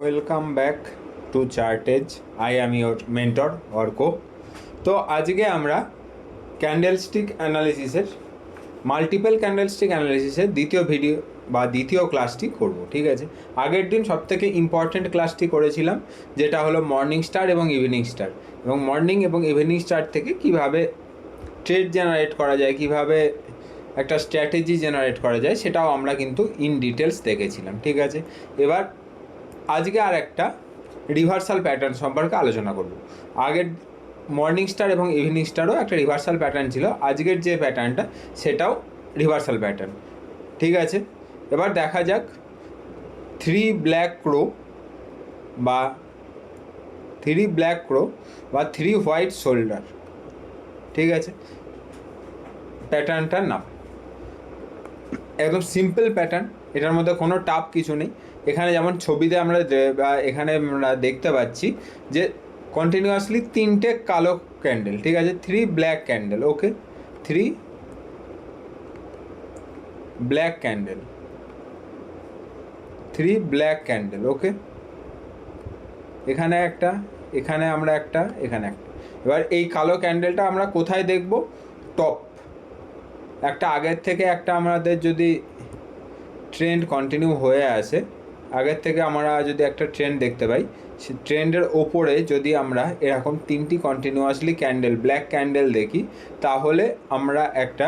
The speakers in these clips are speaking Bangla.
Welcome back to Chartz I am your mentor Arka তো আজকে আমরা ক্যান্ডেলস্টিক অ্যানালিসিসের মাল্টিপল ক্যান্ডেলস্টিক অ্যানালিসিসের দ্বিতীয় ভিডিও বা দ্বিতীয় ক্লাসটি করব, ঠিক আছে? আগের দিন সবথেকে ইম্পর্ট্যান্ট ক্লাসটি করেছিলাম, যেটা হলো মর্নিং স্টার এবং ইভিনিং স্টার এবং মর্নিং এবং ইভিনিং স্টার থেকে কীভাবে ট্রেড জেনারেট করা যায়, কীভাবে একটা স্ট্র্যাটেজি জেনারেট করা যায়, সেটাও আমরা কিন্তু ইন ডিটেলস দেখেছিলাম, ঠিক আছে? এবার আজকে আর একটা রিভার্সাল প্যাটার্ন সম্পর্কে আলোচনা করব। আগের মর্নিং স্টার এবং ইভিনিং স্টারও একটা রিভার্সাল প্যাটার্ন ছিল। আজকের যে প্যাটার্নটা সেটাও রিভার্সাল প্যাটার্ন ঠিক আছে? এবার দেখা যাক থ্রি ব্ল্যাক ক্রো বা থ্রি ব্ল্যাক ক্রো বা থ্রি হোয়াইট শোল্ডার ঠিক আছে? প্যাটার্নটার নাম। একদম সিম্পল প্যাটার্ন এটার মধ্যে কোনো টাপ কিছু নেই। এখানে যেমন ছবিতে আমরা এখানে আমরা দেখতে পাচ্ছি যে কন্টিনিউয়াসলি তিনটে কালো ক্যান্ডেল ঠিক আছে? Three black candle okay three black candle three black candle okay এখানে একটা, এখানে আমরা একটা, এখানে একটা। এবার এই কালো ক্যান্ডেলটা আমরা কোথায় দেখব? টপ একটা আগের থেকে একটা আমাদের যদি ট্রেন্ড কন্টিনিউ হয়ে আসে আগের থেকে আমরা যদি একটা ট্রেন্ড দেখতে পাই, সে ট্রেন্ডের ওপরে যদি আমরা এরকম তিনটি কন্টিনিউয়াসলি ক্যান্ডেল ব্ল্যাক ক্যান্ডেল দেখি, তাহলে আমরা একটা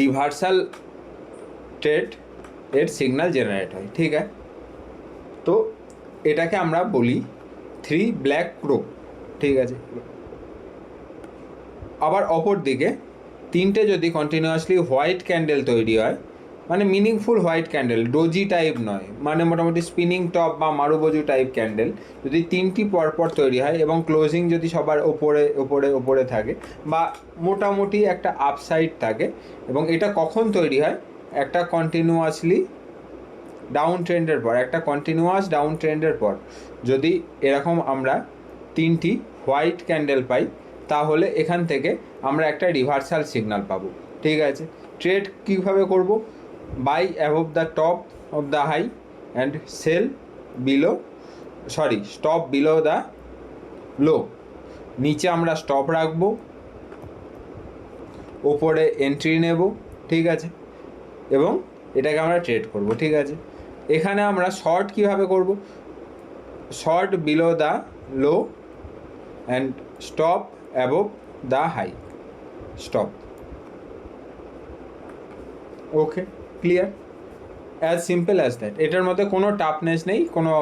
রিভার্সাল ট্রেড এর সিগন্যাল জেনারেট হয়, ঠিক আছে? তো এটাকে আমরা বলি থ্রি ব্ল্যাক ক্রো ঠিক আছে? আবার অপর দিকে তিনটে যদি কন্টিনিউয়াসলি হোয়াইট ক্যান্ডেল তৈরি হয় মানে meaningful white candle doji type নয়। মানে মোটামুটি স্পিনিং টপ বা মারুবজু টাইপ ক্যান্ডেল যদি তিনটি পরপর তৈরি হয় এবং ক্লোজিং যদি সবার ওপরে ওপরে ওপরে থাকে বা মোটামুটি একটা আপসাইড থাকে এবং এটা কখন তৈরি হয়? একটা কন্টিনিউয়াসলি ডাউন ট্রেন্ডের পর, একটা কন্টিনিউয়াস ডাউন ট্রেন্ডের পর। যদি এরকম আমরা তিনটি হোয়াইট ক্যান্ডেল পাই, তাহলে এখান থেকে আমরা একটা রিভার্সাল সিগন্যাল পাবো। ঠিক আছে? ট্রেড কীভাবে করব? Buy above the top of the high and sell below sorry stop below the low নিচে আমরা স্টপ রাখব, ওপরে এন্ট্রি নেব, ঠিক আছে? এবং এটাকে আমরা ট্রেড করব, ঠিক আছে? এখানে আমরা শর্ট কীভাবে করব? Short below the low and stop above the high stop okay clear as simple as that এটার মধ্যে কোনো টাফনেস নেই, কোনো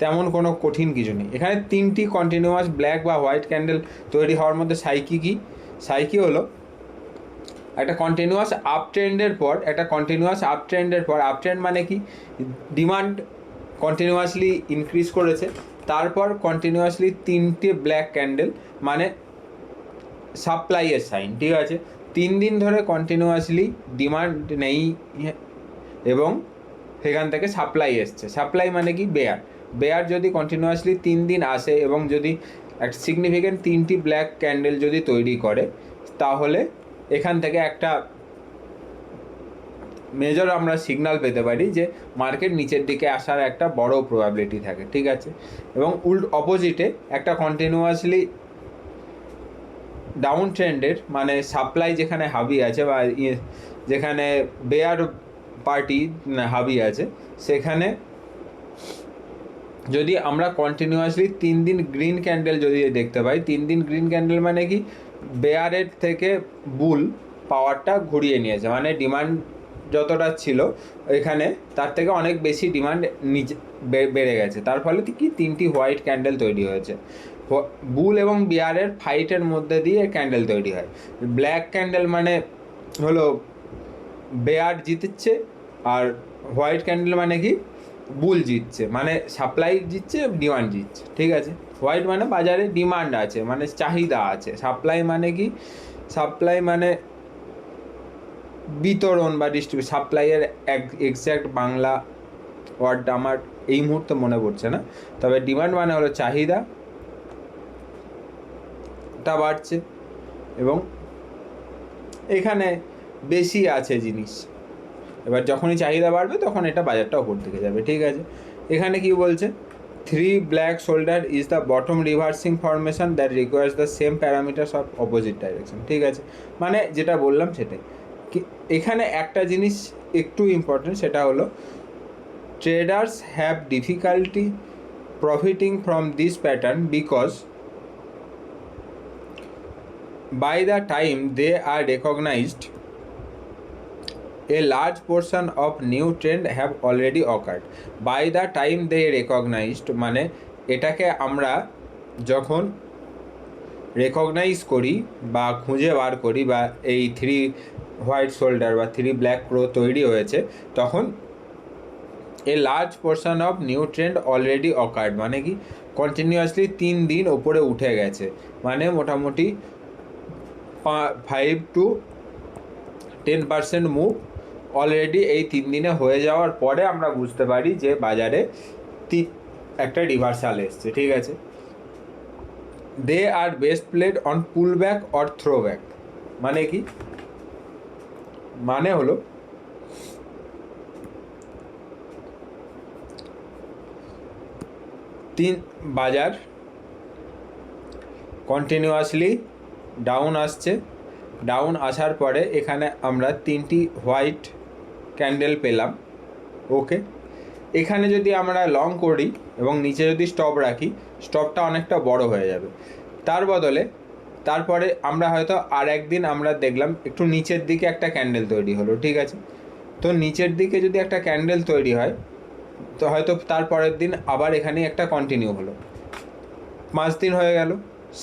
তেমন কোনো কঠিন কিছু নেই। এখানে তিনটি কন্টিনিউয়াস ব্ল্যাক বা হোয়াইট ক্যান্ডেল তৈরি হওয়ার মধ্যে সাইকি কি? সাইকি হলো একটা কন্টিনিউয়াস আপ ট্রেন্ডের পর, একটা কন্টিনিউয়াস আপ ট্রেন্ডের পর আপ ট্রেন্ড মানে কি? ডিমান্ড কন্টিনিউয়াসলি ইনক্রিজ করেছে, তারপর কন্টিনিউয়াসলি তিনটে ব্ল্যাক ক্যান্ডেল মানে সাপ্লাইয়ের সাইন ঠিক আছে? তিন দিন ধরে কন্টিনিউয়াসলি ডিমান্ড নেই এবং সেখান থেকে সাপ্লাই এসছে। সাপ্লাই মানে কি? বেয়ার বেয়ার যদি কন্টিনিউয়াসলি তিন দিন আসে এবং যদি একটা সিগনিফিক্যান্ট তিনটি ব্ল্যাক ক্যান্ডেল যদি তৈরি করে, তাহলে এখান থেকে একটা মেজর আমরা সিগন্যাল পেতে পারি যে মার্কেট নিচের দিকে আসার একটা বড় প্রবাবিলিটি থাকে, ঠিক আছে? এবং উল্ট অপোজিটে একটা কন্টিনিউয়াসলি ডাউন ট্রেন্ডের মানে সাপ্লাই যেখানে হাবি আছে বা ইয়ে যেখানে বেয়ার পার্টি হাবি আছে, সেখানে যদি আমরা কন্টিনিউয়াসলি তিন দিন গ্রিন ক্যান্ডেল যদি দেখতে পাই, তিন দিন গ্রিন ক্যান্ডেল মানে কি? বেয়ারের থেকে বুল পাওয়ারটা ঘুরিয়ে নিয়েছে মানে ডিমান্ড যতটা ছিল এখানে, তার থেকে অনেক বেশি ডিমান্ড নিচে বেড়ে গেছে। তার ফলে কি? তিনটি হোয়াইট ক্যান্ডেল তৈরি হয়েছে। বুল এবং বিয়ারের ফাইটের মধ্যে দিয়ে ক্যান্ডেল তৈরি হয়। ব্ল্যাক ক্যান্ডেল মানে হলো বেয়ার জিতছে আর হোয়াইট ক্যান্ডেল মানে কি? বুল জিতছে মানে সাপ্লাই জিতছে ডিমান্ড জিতছে, ঠিক আছে? হোয়াইট মানে বাজারে ডিমান্ড আছে মানে চাহিদা আছে। সাপ্লাই মানে কি? সাপ্লাই মানে বিতরণ বা ডিস্ট্রিবিউট সাপ্লাইয়ের এক্স্যাক্ট বাংলা ওয়ার্ডটা আমার এই মুহূর্তে মনে পড়ছে না। তবে ডিমান্ড মানে হলো চাহিদা টা বাড়ছে এবং এখানে বেশি আছে জিনিস। এবার যখনই চাহিদা বাড়বে তখন এটা বাজারটা ওপর দিকে যাবে, ঠিক আছে? এখানে কি বলছে? Three black shoulder is the bottom reversing formation that requires the same parameters of opposite direction ঠিক আছে? মানে যেটা বললাম সেটাই। এখানে একটা জিনিস একটু ইম্পর্টেন্ট সেটা হলো traders have difficulty profiting from this pattern because by the time they are recognized, a large portion of new trend have already occurred. By the time they recognized মানে এটাকে আমরা যখন রেকগনাইজ করি বা খুঁজে বার করি বা এই থ্রি হোয়াইট শোল্ডার বা থ্রি ব্ল্যাক ক্রো তৈরি হয়েছে, তখন a large portion of new trend already occurred মানে কি? কন্টিনিউয়াসলি তিন দিন ওপরে উঠে গেছে। মানে মোটামুটি five to ten percent move already এই তিন দিনে হয়ে যাওয়ার পরে আমরা বুঝতে পারি যে বাজারে একটা রিভার্সাল এসছে, ঠিক আছে? They are best played on pull back or throw back মানে কি? মানে হলো তিন বাজার কন্টিনিউয়াসলি ডাউন আসছে। ডাউন আসার পরে এখানে আমরা তিনটি হোয়াইট ক্যান্ডেল পেলাম। ওকে এখানে যদি আমরা লং করি এবং নিচে যদি স্টপ রাখি স্টপটা অনেকটা বড় হয়ে যাবে। তার বদলে তারপরে আমরা হয়তো আর একদিন আমরা দেখলাম একটু নিচের দিকে একটা ক্যান্ডেল তৈরি হলো, ঠিক আছে? তো নিচের দিকে যদি একটা ক্যান্ডেল তৈরি হয়, তো হয়তো তার পরের দিন আবার এখানে একটা কন্টিনিউ হলো। পাঁচ দিন হয়ে গেল।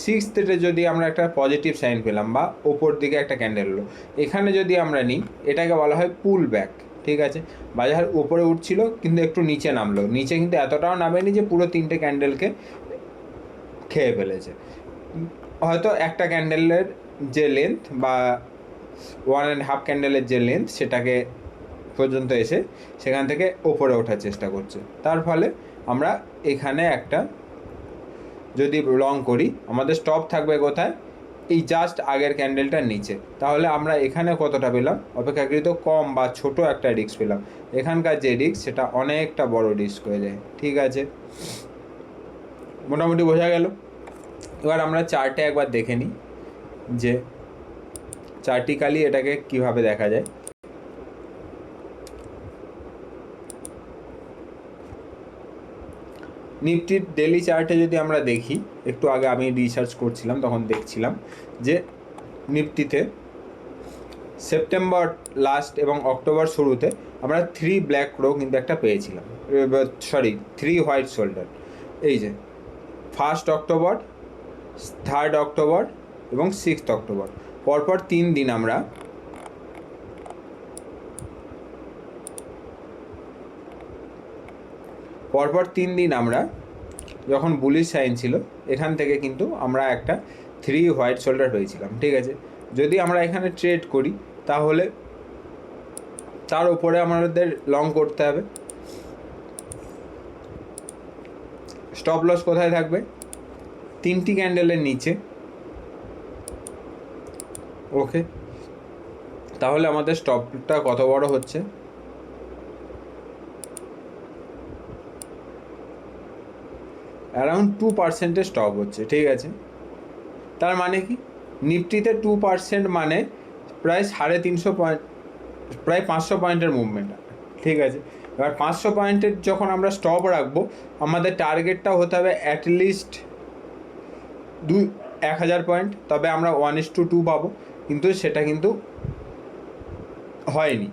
সিক্স ডেটে যদি আমরা একটা পজিটিভ সাইন পেলাম বা ওপর দিকে একটা ক্যান্ডেল হলো এখানে যদি আমরা নিই, এটাকে বলা হয় পুল ব্যাক ঠিক আছে? বাজার উপরে উঠছিল, কিন্তু একটু নিচে নামলো। নিচে কিন্তু এতটাও নামেনি যে পুরো তিনটে ক্যান্ডেলকে খেয়ে ফেলেছে। হয়তো একটা ক্যান্ডেলের যে লেন্থ বা ওয়ান অ্যান্ড হাফ ক্যান্ডেলের যে লেন্থ সেটাকে পর্যন্ত এসে সেখান থেকে ওপরে ওঠার চেষ্টা করছে। তার ফলে আমরা এখানে একটা যদি লং করি, আমাদের স্টপ থাকবে কোথায়? এই জাস্ট আগের ক্যান্ডেলটার নিচে। তাহলে আমরা এখানে কতটা পেলাম? অপেক্ষাকৃত কম বা ছোট একটা রিস্ক পেলাম। এখানকার যে রিস্ক সেটা অনেকটা বড় রিস্ক হয়ে যায়। ঠিক আছে? মোটামুটি বোঝা গেল? এবার আমরা চার্টে একবার দেখে নিই যে চার্টিক্যালি এটাকে কীভাবে দেখা যায়। নিফটির ডেলি চার্টে যদি আমরা দেখি, একটু আগে আমি রিসার্চ করছিলাম, তখন দেখছিলাম যে নিফটিতে সেপ্টেম্বর লাস্ট এবং অক্টোবর শুরুতে আমরা থ্রি ব্ল্যাক ক্রো কিন্তু একটা পেয়েছিলাম। সরি থ্রি হোয়াইট শোল্ডার এই যে ফার্স্ট অক্টোবর থার্ড অক্টোবর এবং সিক্সথ অক্টোবর। পরপর তিন দিন আমরা পরপর তিন দিন আমরা যখন বুলিশ সাইন ছিল, এখান থেকে কিন্তু আমরা একটা থ্রি হোয়াইট শোল্ডার পেয়েছিলাম, ঠিক আছে? যদি আমরা এখানে ট্রেড করি, তাহলে তার উপরে আমাদের লং করতে হবে। স্টপ লস কোথায় থাকবে? তিনটি ক্যান্ডেলের নিচে। ওকে তাহলে আমাদের স্টপটা কত বড় হচ্ছে? অ্যারাউন্ড টু পার্সেন্টের স্টক হচ্ছে, ঠিক আছে? তার মানে কি? নিফটিতে টু পার্সেন্ট মানে প্রায় সাড়ে তিনশো পয়েন্ট প্রায় পাঁচশো পয়েন্টের মুভমেন্ট ঠিক আছে? এবার পাঁচশো পয়েন্টের যখন আমরা স্টপ রাখব, আমাদের টার্গেটটা হতে হবে অ্যাটলিস্ট দু এক হাজার পয়েন্ট তবে আমরা ওয়ান ইস টু টু পাবো, কিন্তু সেটা কিন্তু হয়নি।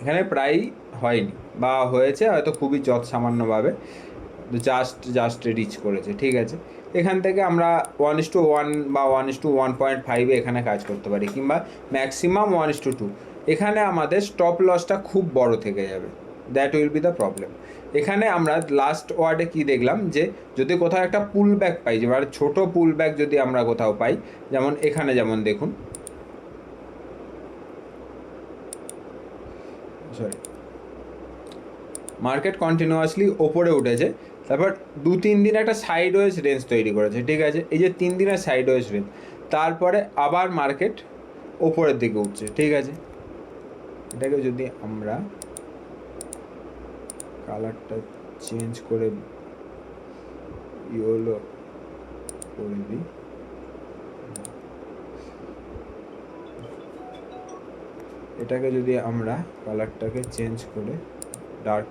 এখানে প্রায়ই হয়নি, বা হয়েছে হয়তো খুবই যৎ সামান্যভাবে জাস্ট জাস্ট রিচ করেছে, ঠিক আছে? এখান থেকে আমরা ওয়ান ইস টু ওয়ান বা one is two one point ফাইভে এখানে কাজ করতে পারি, কিংবা maximum one is two two এখানে আমাদের স্টপ লসটা খুব বড় থেকে যাবে that will be the problem এখানে আমরা লাস্ট ওয়ার্ডে কি দেখলাম যে, যদি কোথাও একটা পুল ব্যাক পাই এবার ছোটো পুল ব্যাক যদি আমরা কোথাও পাই, যেমন এখানে যেমন দেখুন। সরি মার্কেট কন্টিনিউয়াসলি ওপরে উঠেছে তারপর দু তিন দিন একটা সাইড ওয়েজ রেঞ্জ তৈরি করেছে, ঠিক আছে? এই যে তিন দিনের সাইড ওয়েজ রেঞ্জ তারপরে আবার মার্কেট ওপরের দিকে উঠছে, ঠিক আছে? এটাকে যদি আমরা কালারটা চেঞ্জ করে ইয়েলো করে দিই। এটাকে যদি আমরা কালারটাকে চেঞ্জ করে ডার্ক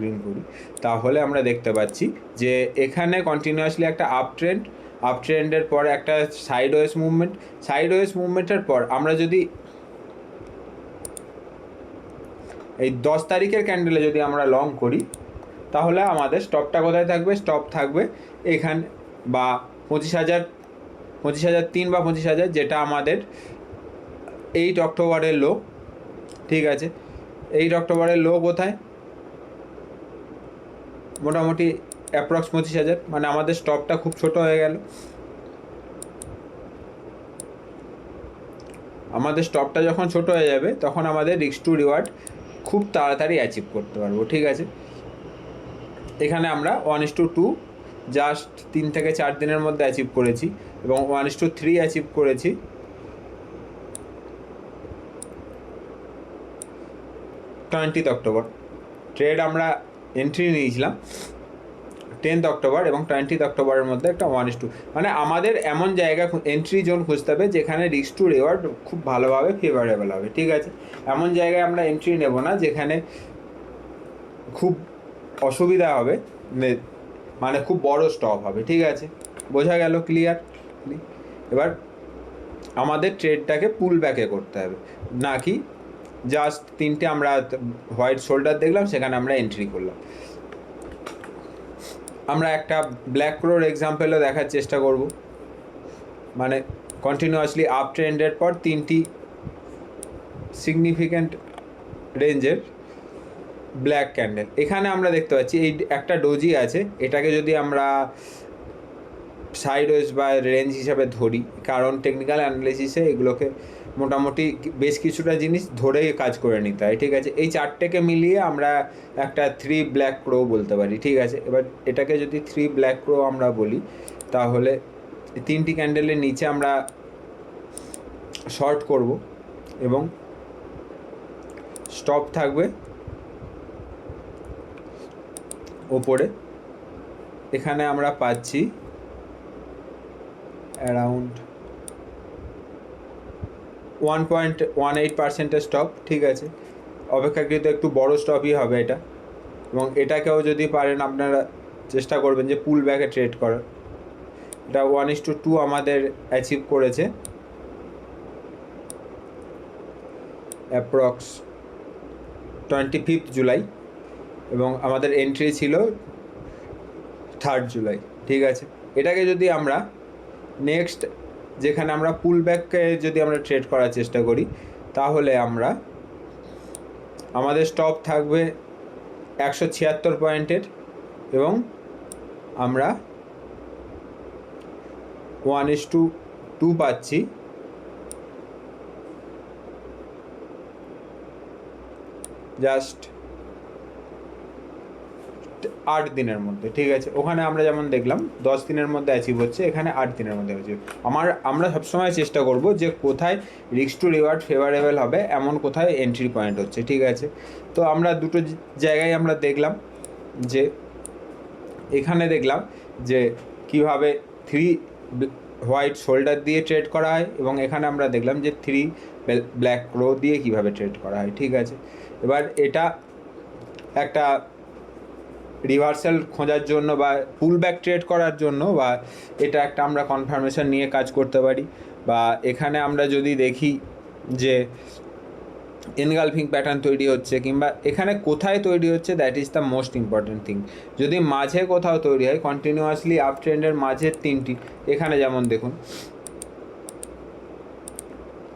গ্রিন করি। তাহলে আমরা দেখতে পাচ্ছি যে এখানে কন্টিনিউয়াসলি একটা আপ ট্রেন্ড আপ ট্রেন্ডের পর একটা sideways movement sideways মুভমেন্টের পর আমরা যদি এই দশ তারিখের ক্যান্ডেলে যদি আমরা লং করি, তাহলে আমাদের স্টপটা কোথায় থাকবে? স্টপ থাকবে এখান বা পঁচিশ হাজার পঁচিশ হাজার তিন বা পঁচিশ হাজার যেটা আমাদের এইট অক্টোবরের লো ঠিক আছে? এইট অক্টোবরের লো কোথায়? মোটামুটি অ্যাপ্রক্স পঁচিশ হাজার। মানে আমাদের স্টকটা খুব ছোট হয়ে গেল। আমাদের স্টকটা যখন ছোট হয়ে যাবে, তখন আমাদের রিক্স টু রিওয়ার্ড খুব তাড়াতাড়ি অ্যাচিভ করতে পারব, ঠিক আছে? এখানে আমরা one is two two just তিন থেকে চার দিনের মধ্যে অ্যাচিভ করেছি এবং one is two three achieve করেছি। টোয়েন্টিথ অক্টোবর ট্রেড আমরা এন্ট্রি নিয়েছিলাম টেন্থ অক্টোবর এবং টোয়েন্টিথ অক্টোবরের মধ্যে একটা ওয়ান ইস টু মানে আমাদের এমন জায়গা এন্ট্রি জোন খুঁজতে হবে যেখানে রিস্ক টু রেওয়ার্ড খুব ভালোভাবে ফেভারেবল হবে, ঠিক আছে? এমন জায়গায় আমরা এন্ট্রি নেব না যেখানে খুব অসুবিধা হবে মানে খুব বড় স্টপ হবে, ঠিক আছে? বোঝা গেল ক্লিয়ার এবার আমাদের ট্রেডটাকে পুল ব্যাকে করতে হবে নাকি জাস্ট তিনটে আমরা হোয়াইট শোল্ডার দেখলাম, সেখানে আমরা এন্ট্রি করলাম। আমরা একটা ব্ল্যাক ক্রোর এক্সাম্পেলও দেখার চেষ্টা করব। মানে কন্টিনিউয়াসলি আপ ট্রেন্ডের পর তিনটি সিগনিফিক্যান্ট রেঞ্জের ব্ল্যাক ক্যান্ডেল এখানে আমরা দেখতে পাচ্ছি, এই একটা ডোজি আছে, এটাকে যদি আমরা সাইড ওয়েজ বা রেঞ্জ হিসাবে ধরি, কারণ টেকনিক্যাল অ্যানালিসিসে এগুলোকে মোটামুটি বেশ কিছুটা জিনিস ধরে কাজ করে নিতে হয়, ঠিক আছে? এই চারটেকে মিলিয়ে আমরা একটা থ্রি ব্ল্যাক ক্রো বলতে পারি, ঠিক আছে? এবার এটাকে যদি থ্রি ব্ল্যাক ক্রো আমরা বলি, তাহলে তিনটি ক্যান্ডেলের নিচে আমরা শর্ট করব এবং স্টপ থাকবে ওপরে। এখানে আমরা পাচ্ছি around one point one eight পার্সেন্টের স্টপ ঠিক আছে? অপেক্ষাকৃত একটু বড় স্টপই হবে এটা। এবং এটাকেও যদি পারেন আপনারা চেষ্টা করবেন যে পুল ব্যাকে ট্রেড করার। এটা ওয়ান ইস টু টু আমাদের অ্যাচিভ করেছে। অ্যাপ্রক্স টোয়েন্টি ফিফথ জুলাই এবং আমাদের এন্ট্রি ছিল থার্ড জুলাই ঠিক আছে? এটাকে যদি আমরা নেক্সট যেখানে আমরা পুল ব্যাককে যদি আমরা ট্রেড করার চেষ্টা করি, তাহলে আমরা, আমাদের স্টপ থাকবে একশো ছিয়াত্তর পয়েন্টের এবং আমরা ওয়ান ইস টু টু পাচ্ছি। জাস্ট আট দিনের মধ্যে, ঠিক আছে? ওখানে আমরা যেমন দেখলাম, দশ দিনের মধ্যে অ্যাচিভ হচ্ছে, এখানে আট দিনের মধ্যে অ্যাচিভ আমার, আমরা সবসময় চেষ্টা করব যে কোথায় রিক্স টু রিওয়ার্ড ফেভারেবল হবে, এমন কোথায় এন্ট্রি পয়েন্ট হচ্ছে, ঠিক আছে? তো আমরা দুটো জায়গায় আমরা দেখলাম যে, এখানে দেখলাম যে কীভাবে থ্রি হোয়াইট শোল্ডার দিয়ে ট্রেড করা হয় এবং এখানে আমরা দেখলাম যে থ্রি ব্ল্যাক ক্রো দিয়ে কীভাবে ট্রেড করা হয়, ঠিক আছে? এবার এটা একটা রিভার্সাল খোঁজার জন্য বা পুল ব্যাক ট্রেড করার জন্য বা এটা একটা আমরা কনফার্মেশন নিয়ে কাজ করতে পারি। বা এখানে আমরা যদি দেখি যে এনগালফিং প্যাটার্ন তৈরি হচ্ছে কিংবা এখানে কোথায় তৈরি হচ্ছে that is the most important thing যদি মাঝে কোথাও তৈরি হয় কন্টিনিউয়াসলি আপ ট্রেন্ডের মাঝের তিনটি। এখানে যেমন দেখুন,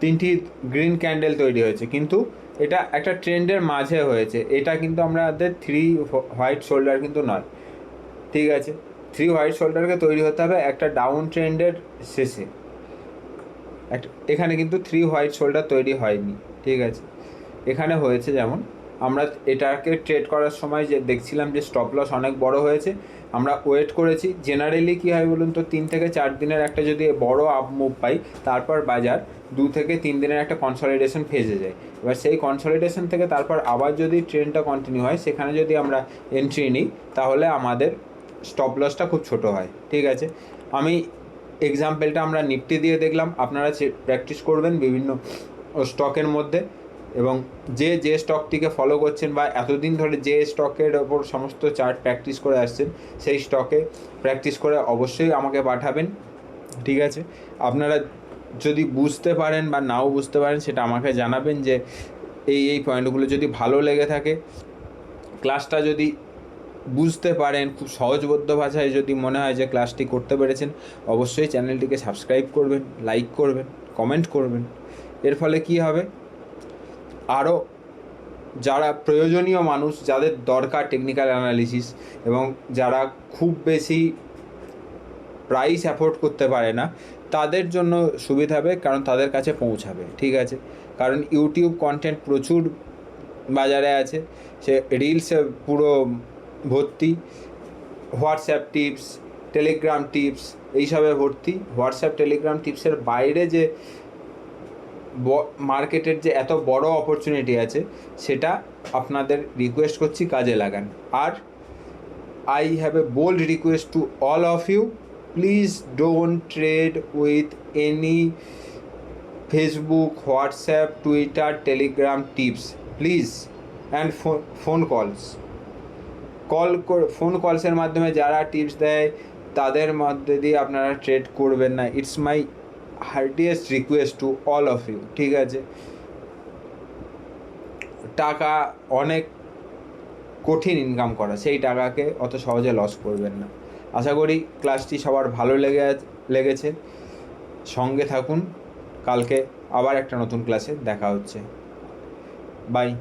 তিনটি গ্রিন ক্যান্ডেল তৈরি হয়েছে, কিন্তু এটা একটা ট্রেন্ডের মাঝে হয়েছে। এটা কিন্তু আমাদের থ্রি হোয়াইট শোল্ডার কিন্তু নয়। ঠিক আছে? থ্রি হোয়াইট শোল্ডারকে তৈরি হতে হবে একটা ডাউন ট্রেন্ডের শেষে। এখানে কিন্তু থ্রি হোয়াইট শোল্ডার তৈরি হয়নি। ঠিক আছে? এখানে হয়েছে যেমন, আমরা এটাকে ট্রেড করার সময় যে দেখছিলাম যে স্টপ লস অনেক বড় হয়েছে। আমরা ওয়েট করেছি। জেনারেলি কী হয় বলুন তো, তিন থেকে চার দিনের একটা যদি বড় আপ মুভ পাই, তারপর বাজার দু থেকে তিন দিনের একটা কনসলিডেশন ফেজে যায়। এবার সেই কনসলিডেশন থেকে তারপর আবার যদি ট্রেনটা কন্টিনিউ হয়, সেখানে যদি আমরা এন্ট্রি নিই, তাহলে আমাদের স্টপ লসটা খুব ছোট হয়। ঠিক আছে? আমি এক্সাম্পলটা আমরা নিফটি দিয়ে দেখলাম। আপনারা প্র্যাকটিস করবেন বিভিন্ন স্টকের মধ্যে। এবং যে যে স্টকটিকে ফলো করছেন বা এতদিন ধরে যে স্টকের ওপর সমস্ত চার্ট প্র্যাকটিস করে আসছেন, সেই স্টকে প্র্যাকটিস করে অবশ্যই আমাকে পাঠাবেন, ঠিক আছে? আপনারা যদি বুঝতে পারেন বা নাও বুঝতে পারেন, সেটা আমাকে জানাবেন যে এই এই পয়েন্টগুলো যদি ভালো লেগে থাকে। ক্লাসটা যদি বুঝতে পারেন, খুব সহজবোধ্য ভাষায় যদি মনে হয় যে ক্লাসটি করতে পেরেছেন, অবশ্যই চ্যানেলটিকে সাবস্ক্রাইব করবেন লাইক করবেন কমেন্ট করবেন। এর ফলে কি হবে? আরও যারা প্রয়োজনীয় মানুষ, যাদের দরকার টেকনিক্যাল অ্যানালিসিস এবং যারা খুব বেশি প্রাইস অ্যাফোর্ড করতে পারে না, তাদের জন্য সুবিধা হবে, কারণ তাদের কাছে পৌঁছাবে, ঠিক আছে? কারণ ইউটিউব কন্টেন্ট প্রচুর বাজারে আছে, সে রিলসে পুরো ভর্তি হোয়াটসঅ্যাপ টিপস টেলিগ্রাম টিপস এইসবে ভর্তি। হোয়াটসঅ্যাপ টেলিগ্রাম টিপসের বাইরে যে মার্কেটের যে এত বড় অপরচুনিটি আছে, সেটা আপনাদের রিকোয়েস্ট করছি কাজে লাগান। আর I have a bold request to all of you please don't trade with any Facebook WhatsApp Twitter Telegram tips please and phone calls call phone কলসের মাধ্যমে যারা টিপস দেয়, তাদের মধ্যে দিয়ে আপনারা ট্রেড করবেন না। It's my hardiest request to all of you ঠিক আছে? টাকা অনেক কঠিন ইনকাম করা, সেই টাকাকে অত সহজে লস করবেন না। আশা করি ক্লাসটি সবার ভালো লেগে লেগেছে। সঙ্গে থাকুন, কালকে আবার একটা নতুন ক্লাসে দেখা হচ্ছে। বাই